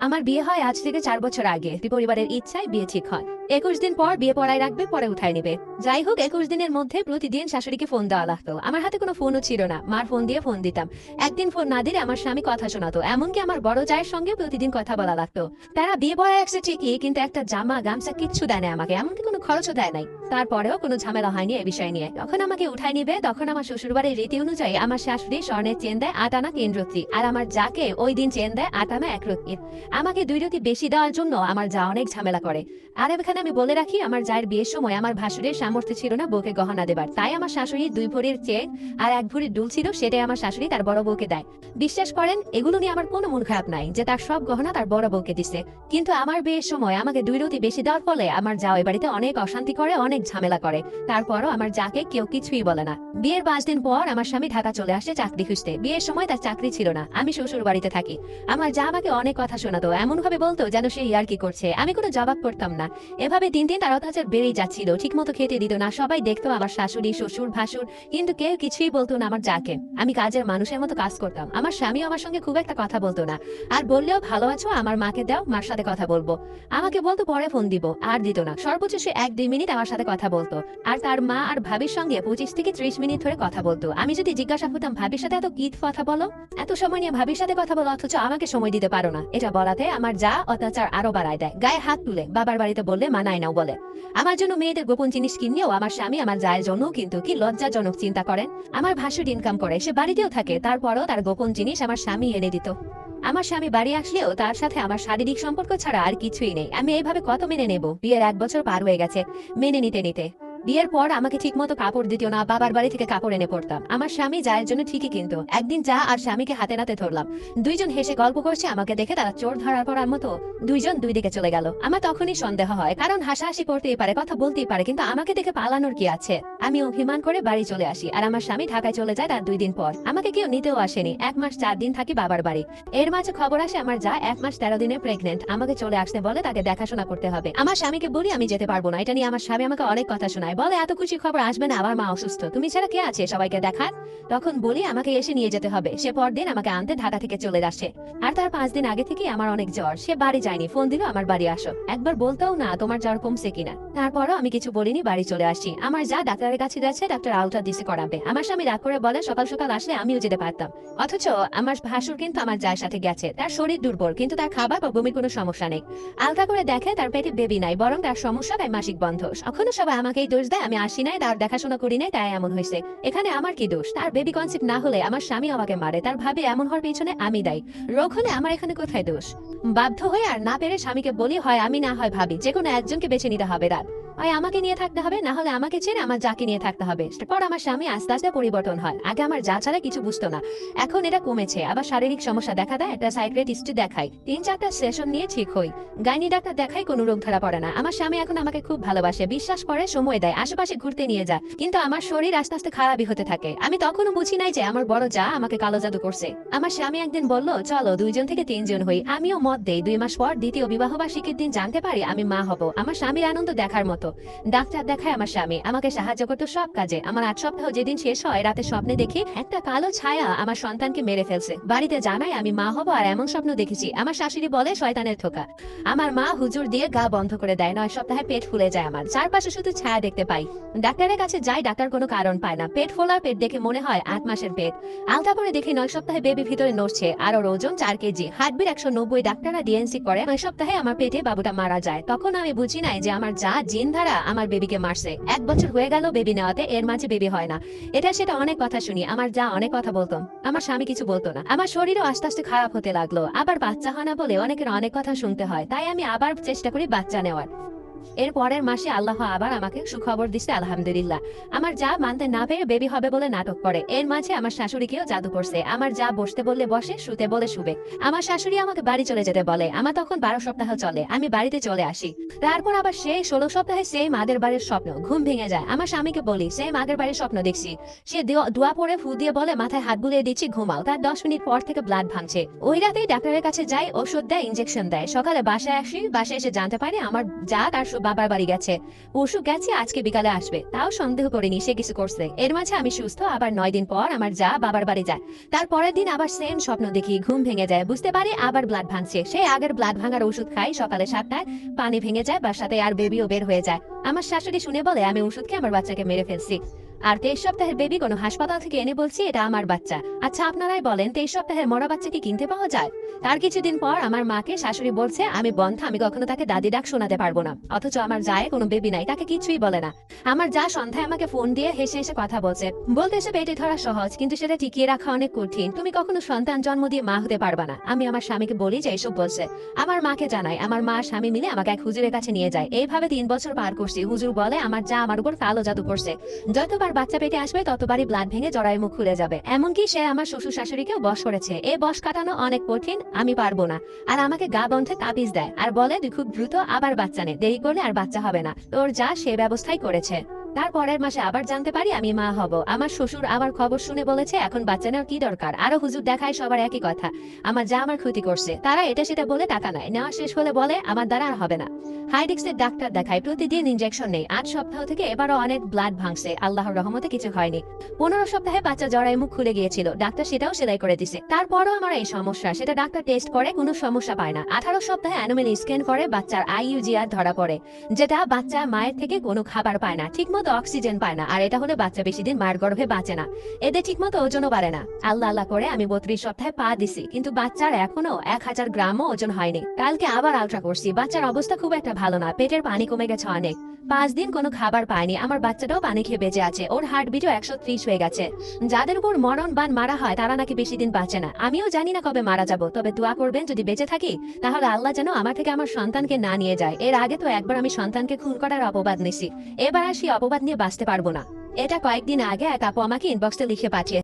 আমার বিয়ে হয় আজ থেকে চার বছর আগে। পরিবারের ইচ্ছায় বিয়ে ঠিক হয়। একুশ দিন পর বিয়ে পড়ায় রাখবে, পরে উঠায় নেবে। যাই হোক, একুশ দিনের মধ্যে প্রতিদিন শাশুড়িকে ফোন দেওয়া লাগতো। আমার হাতে কোনো ফোনও ছিল না। মার ফোন দিয়ে ফোন দিতাম। একদিন ফোন না দিলে আমার স্বামী কথা শোনাতো। এমনকি আমার বড় জায়ের সঙ্গে প্রতিদিন কথা বলা লাগতো। তারা বিয়ে পড়ায় আসছে ঠিকই, কিন্তু একটা জামা, গামছা কিচ্ছু দেয় না আমাকে। এমনকি কোনো খরচও দেয় নাই। তারপরেও কোনো ঝামেলা হয়নি এ বিষয় নিয়ে। যখন আমাকে উঠায় নিবে, তখন আমার শ্বশুরবাড়ির রীতি অনুযায়ী আমার শাশুড়ি স্বর্ণের চেন দেয়, আট আনা তিন রত্রি আর আমার যাকে ওই দিন চেন দেয়, আট আনা এক রত্রি আমাকে দুই রতি বেশি দেওয়ার জন্য আমার যা অনেক ঝামেলা করে। আর এখানে আমি বলে রাখি, আমার জায়ের বিয়ের সময় আমার ভাসুরের সামর্থ্য ছিল না বউকে গহনা দেবার। তাই আমার শাশুড়ি দুই ভরির চেন আর এক ভরির ডুল ছিল, সেটাই আমার শাশুড়ি তার বড় বউকে দেয়। বিশ্বাস করেন, এগুলো নিয়ে আমার কোনো মন খারাপ নাই যে তার সব গহনা তার বড় বউকে দিছে। কিন্তু আমার বিয়ের সময় আমাকে দুই রতি বেশি দেওয়ার ফলে আমার যা ওই বাড়িতে অনেক অশান্তি করে, অনেক ঝামেলা করে। তারপরও আমার যাকে কেউ কিছুই বলে না। বিয়ের পাঁচ দিন পর আমার স্বামী ঢাকা চলে আসে চাকরি খুঁজতে। বিয়ের সময় তার চাকরি ছিল না, আমি শ্বশুর বাড়িতে থাকি। আমার যা আমাকে অনেক কথা শোনাতো এমন ভাবে বলতো যেন সে ইয়ার কি করছে, আমি কোনো জবাব করতাম না। এভাবে দিন দিন তার অত্যাচার বেড়েই যাচ্ছিল। ঠিক মতো খেতে দিত না, সবাই দেখতো আমার শাশুড়ি, শ্বশুর, ভাসুর, কিন্তু কেউ কিছুই বলতো না আমার যাকে। আমি কাজের মানুষের মতো কাজ করতাম। আমার স্বামী আমার সঙ্গে খুব একটা কথা বলতো না। আর বললেও ভালো আছো, আমার মাকে দাও, মার সাথে কথা বলব। আমাকে বলতো, পরে ফোন দিব, আর দিত না। সর্বোচ্চ সে এক দুই মিনিট আমার সাথে কথা বলতো। আর তার মা আর ভাবির সঙ্গে পঁচিশ থেকে ত্রিশ মিনিট ধরে কথা বলতো। আমি যদি জিজ্ঞাসা করতাম, ভাবির সাথে এত কি কথা বলো? এত সময় নিয়ে ভাবির সাথে কথা বলো, অথচ আমাকে সময় দিতে পারো না। এটা বলাতে আমার যা অত্যাচার আরও বাড়ায় দেয়। গায়ে হাত তুলে বাবার বাড়িতে বললে মানায় না বলে। আমার জন্য মেয়েদের গোপন জিনিস কিনলেও আমার স্বামী আমার জায়ের জন্য কিন্তু কি লজ্জাজনক চিন্তা করেন। আমার ভাসুর ইনকাম করে, সে বাড়িতেও থাকে, তারপরও তার গোপন জিনিস আমার স্বামী এনে দিত। আমার স্বামী বাড়ি আসলেও তার সাথে আমার শারীরিক সম্পর্ক ছাড়া আর কিছুই নেই। আমি এইভাবে কত মেনে নেব? বিয়ের এক বছর পার হয়ে গেছে। মেনে নিতে নিতে। বিয়ের পর আমাকে ঠিকমতো কাপড় দিত না, বাবার বাড়ি থেকে কাপড় এনে পড়তাম আমার স্বামী যায়ের জন্য ঠিকই কিন্তু। একদিন যা আর স্বামীকে হাতে নাতে ধরলাম। দুইজন হেসে গল্প করছে আমাকে দেখে তারা চোর ধরার পড়ার মতো দুইজন দুই দিকে চলে গেল। আমার তখনই সন্দেহ হয়, কারণ হাসাহাসি করতেই পারে, কথা বলতেই পারে, কিন্তু আমাকে দেখে পালানোর কি আছে? আমি অভিমান করে বাড়ি চলে আসি, আর আমার স্বামী ঢাকায় চলে যায় তার দুই দিন পর। আমাকে কেউ নিতেও আসেনি, এক মাস চার দিন থাকি বাবার বাড়ি। এর মাঝে খবর আসে আমার যা এক মাস তেরো দিনে প্রেগনেন্ট আমাকে চলে আসতে বলে তাকে দেখাশোনা করতে হবে। আমার স্বামীকে বলি আমি যেতে পারব না, এটা নিয়ে আমার স্বামী আমাকে অনেক কথা শোনায় বলে, এত খুশি খবর আসবে না, আমার মা অসুস্থ। তুমি ছাড়া কে আছে সবাইকে দেখার? তখন বলি, আমাকে এসে নিয়ে যেতে হবে। সে পরদিন আমাকে আনতে ঢাকা থেকে চলে আসে আর তার পাঁচ দিন আগে থেকে আমার অনেক জ্বর। সে বাড়ি যায়নি। ফোন দিল, আমার বাড়ি আসো। একবার বলতেও না, তোমার জ্বর কমছে কিনা? তারপরও আমি কিছু বলিনি, বাড়ি চলে আসি আমার যা ডাক্তারের কাছে যাচ্ছে, ডাক্তার আলট্রা দিছে করাবে। আমার স্বামী রাগ করে বলে, সকাল সকাল আসলে আমিও যেতে পারতাম। অথচ আমার ভাসুর কিন্তু আমার যার সাথে গেছে। তার শরীর দুর্বল, কিন্তু তার খাবার বা বমির কোনো সমস্যা নেই। আলতা করে দেখে, তার পেটে বেবি নাই, বরং তার সমস্যা তাই মাসিক বন্ধ। এখনও সবাই আমাকেই দোষ দেয়? আমি আসি নাই, তার দেখাশোনা করি নাই, তাই এমন হয়েছে। এখানে আমার কি দোষ? তার বেবি কনসেপ্ট না হলে আমার স্বামী আমাকে মারে, তার ভাবে এমন হওয়ার পিছনে আমি দায়ী। রোগ হলে আমার এখানে কোথায় দোষ? বাধ্য হয়ে আর না পেরে স্বামীকে বলি, হয় আমি না হয় ভাবি, যে কোনো একজনকে বেছে নিতে হবে রাত। হয় আমাকে নিয়ে থাকতে হবে, না হলে আমাকে ছেড়ে আমার যাকে নিয়ে থাকতে হবে। তারপর আমার স্বামী আস্তে আস্তে পরিবর্তন হয়। আগে আমার যা ছাড়া কিছু বুঝতো না। এখন এটা কমেছে। আবার শারীরিক সমস্যা দেখা দেয়, একটা সাইক্রেটিস্ট দেখাই তিন চারটা সেশন নিয়ে ঠিক হই। গাইনি ডাক্তার দেখাই কোনো রোগ ধরা পড়ে না। আমার স্বামী এখন আমাকে খুব ভালোবাসে, বিশ্বাস করে, সময় দেয়। আশেপাশে ঘুরতে নিয়ে যায় কিন্তু আমার শরীর আস্তে আস্তে খারাপই হতে থাকে। আমি তখনও বুঝি নাই যে আমার বড় যা আমাকে কালো জাদু করছে। আমার স্বামী একদিন বলল, চলো দুইজন থেকে তিনজন হই। আমিও মত দেই। দুই মাস পর দ্বিতীয় বিবাহ বার্ষিকীর দিন জানতে পারি আমি মা হব। আমার স্বামীর আনন্দ দেখার মতো। ডাক্তার দেখায় আমার স্বামী। আমাকে সাহায্য করতো সব কাজে। আমার আট সপ্তাহ যেদিন শেষ হয়, রাতে স্বপ্নে দেখি একটা কালো ছায়া আমার সন্তানকে মেরে ফেলছে। বাড়িতে জানাই আমি মা হব আর এমন স্বপ্ন দেখেছি। আমার শাশুড়ি বলে, শয়তানের থোকা। আমার মা হুজুর দিয়ে গা বন্ধ করে দেয়। নয় সপ্তাহে পেট ফুলে যায় আমার। চারপাশে শুধু ছায়া দেখতে পাই। ডাক্তারের কাছে যাই, ডাক্তার কোনো কারণ পায় না। পেট ফোলার পেট দেখে মনে হয় আট মাসের পেট। আলতা করে দেখি নয় সপ্তাহে বেবি ভিতরে নড়ছে, আর ওর ওজন চার কেজি। হার্টবিট একশো নব্বই, ডাক্তাররা ডিএনসি করে, নয় সপ্তাহে আমার পেটে বাবুটা মারা যায়। তখন আমি বুঝি নাই যে আমার যা জিন ধারা আমার বেবিকে মারছে। এক বছর হয়ে গেল বেবি নেওয়াতে, এর মাঝে বেবি হয় না। এটা সেটা অনেক কথা শুনি, আমার যা অনেক কথা বলতো আমার স্বামী কিছু বলতো না। আমার শরীরও আস্তে আস্তে খারাপ হতে লাগল। আবার বাচ্চা হয় না বলে অনেকের অনেক কথা শুনতে হয়, তাই আমি আবার চেষ্টা করি বাচ্চা নেওয়ার। এর পরের মাসে আল্লাহ আবার আমাকে সুখবর দিচ্ছে, আলহামদুলিল্লাহ। আমার যা মানতে না পেরে বেবি হবে বলে নাটক করে। এর মাঝে আমার শাশুড়িকেও জাদু করছে। আমার যা বসতে বললে বসে, শুতে বলে শুবে। আমার শাশুড়ি আমাকে বাড়ি চলে যেতে বলে। আমার তখন বারো সপ্তাহ চলে। আমি বাড়িতে চলে আসি। তারপর আবার সেই ষোলো সপ্তাহে সেই মাদের বাড়ির স্বপ্ন, ঘুম ভেঙে যায়। আমার স্বামীকে বলি, সেই মাদের বাড়ির স্বপ্ন দেখছি। সে দোয়া পরে ফু দিয়ে বলে, মাথায় হাত বুলিয়ে দিচ্ছি, ঘুমাও। তার দশ মিনিট পর থেকে ব্লাড ভাঙছে। ওই রাতেই ডাক্তারের কাছে যাই, ওষুধ দেয় ইঞ্জেকশন দেয়। সকালে বাসায় আসি, বাসায় এসে জানতে পারি, আমার যা তার পরশু বাবার বাড়ি গেছে। পরশু গেছে, আজকে বিকালে আসবে। তাও সন্দেহ করিনি সে কিছু করছে। এর মাঝে আমি সুস্থ, আবার নয় দিন পর আমার যা বাবার বাড়ি যায়। তার পরের দিন আবার সেম স্বপ্ন দেখি, ঘুম ভেঙে যায়। বুঝতে পারে আবার ব্লাড ভাঙছে। সে আগের ব্লাড ভাঙার ওষুধ খাই সকালে সাতটায় পানি ভেঙে যায় বা সাথে আর বেবিও বের হয়ে যায়। আমার শাশুড়ি শুনে বলে, আমি ওষুধকে আমার বাচ্চাকে মেরে ফেলছি। আর তেইশ সপ্তাহের বেবি কোনো হাসপাতাল থেকে এনে বলছি, এটা আমার বাচ্চা। আচ্ছা আপনারাই বলেন, তেইশ সপ্তাহের মরা বাচ্চা কি কিনতে পাওয়া যায়? তার কিছুদিন পর আমার মাকে শাশুড়ি বলছে, আমি বন্ধ, আমি কখনো তাকে দাদি ডাক শোনাতে পারব না। অথচ আমার যায় কোনো বেবি নাই, তাকে কিছুই বলে না। আমার যা সন্ধ্যায় আমাকে ফোন দিয়ে হেসে হেসে কথা বলছে। বলতে এসে পেটে ধরা সহজ, কিন্তু সেটা টিকিয়ে রাখা অনেক কঠিন। তুমি কখনো সন্তান জন্ম দিয়ে মা হতে পারবা না। আমি আমার স্বামীকে বলি যে, এসব বলছে। আমার মাকে জানাই, আমার মা স্বামী মিলে আমাকে এক হুজুরের কাছে নিয়ে যায়। এইভাবে তিন বছর পার করছি। হুজুর বলে, আমার যা আমার উপর কালো জাদু করছে। যতবার বাচ্চা পেটে আসবে ততবারই ব্লাড ভেঙে জড়ায় মুখ খুলে যাবে। এমনকি সে আমার শ্বশুর শাশুড়িকেও বস করেছে। এ বস কাটানো অনেক কঠিন, আমি পারব না। আর আমাকে গা বন্ধে তাবিজ দেয়। আর বলে খুব দ্রুত আবার বাচ্চা নে। দেরি করলে আর বাচ্চা হবে না। তোর যা সে ব্যবস্থাই করেছে। তার পরের মাসে আবার জানতে পারি আমি মা হব। আমার শ্বশুর আমার খবর শুনে বলেছে, এখন বাচ্চা নেওয়ার কি দরকার? আরও হুজুর দেখায় সবার একই কথা, আমার যা আমার ক্ষতি করছে। তারা এটা সেটা বলে টাকা নেয়, নেওয়া শেষ হলে বলে, আমার দ্বারা আর হবে না। হাইডিক্সের ডাক্তার দেখায়, প্রতিদিন ইনজেকশন নেই। আট সপ্তাহ থেকে এবারও অনেক ব্লাড ভাঙছে, আল্লাহর রহমতে কিছু হয়নি। পনেরো সপ্তাহে বাচ্চা জড়াই মুখ খুলে গিয়েছিল, ডাক্তার সেটাও সেলাই করে দিছে। তারপরও আমার এই সমস্যা, সেটা ডাক্তার টেস্ট করে, কোনো সমস্যা পায় না। আঠারো সপ্তাহে অ্যানোমেল স্ক্যান করে, বাচ্চার আইইউজিআর ধরা পড়ে, যেটা বাচ্চা মায়ের থেকে কোনো খাবার পায় না, ঠিকমতো অক্সিজেন পায় না, আর এটা হলে বাচ্চা বেশি দিন মায়ের গর্ভে বাঁচে না। এদের ঠিকমতো ওজনও বাড়ে না। আল্লাহ আল্লাহ করে আমি বত্রিশ সপ্তাহে পা দিছি, কিন্তু বাচ্চার এখনও এক হাজার গ্রামও ওজন হয়নি। কালকে আবার আলট্রা করছি, বাচ্চার অবস্থা খুব একটা ভালো না, পেটের পানি কমে গেছে অনেক। পাঁচ দিন কোনো খাবার পায়নি আমার বাচ্চাটাও পানি খেয়ে বেঁচে আছে, ওর হার্টবিটও একশো ত্রিশ হয়ে গেছে। যাদের উপর মরণ বান মারা হয়, তারা নাকি বেশি দিন বাঁচে না। আমিও জানি না কবে মারা যাব, তবে দোয়া করবেন যদি বেঁচে থাকি, তাহলে আল্লাহ যেন আমার থেকে আমার সন্তানকে না নিয়ে যায়। এর আগে তো একবার আমি সন্তানকে খুন করার অপবাদ নিছি। এবার আর সেই অপবাদ নিয়ে বাঁচতে পারব না। এটা কয়েকদিন আগে এক আপু আমাকে ইনবক্সে লিখে পাঠিয়ে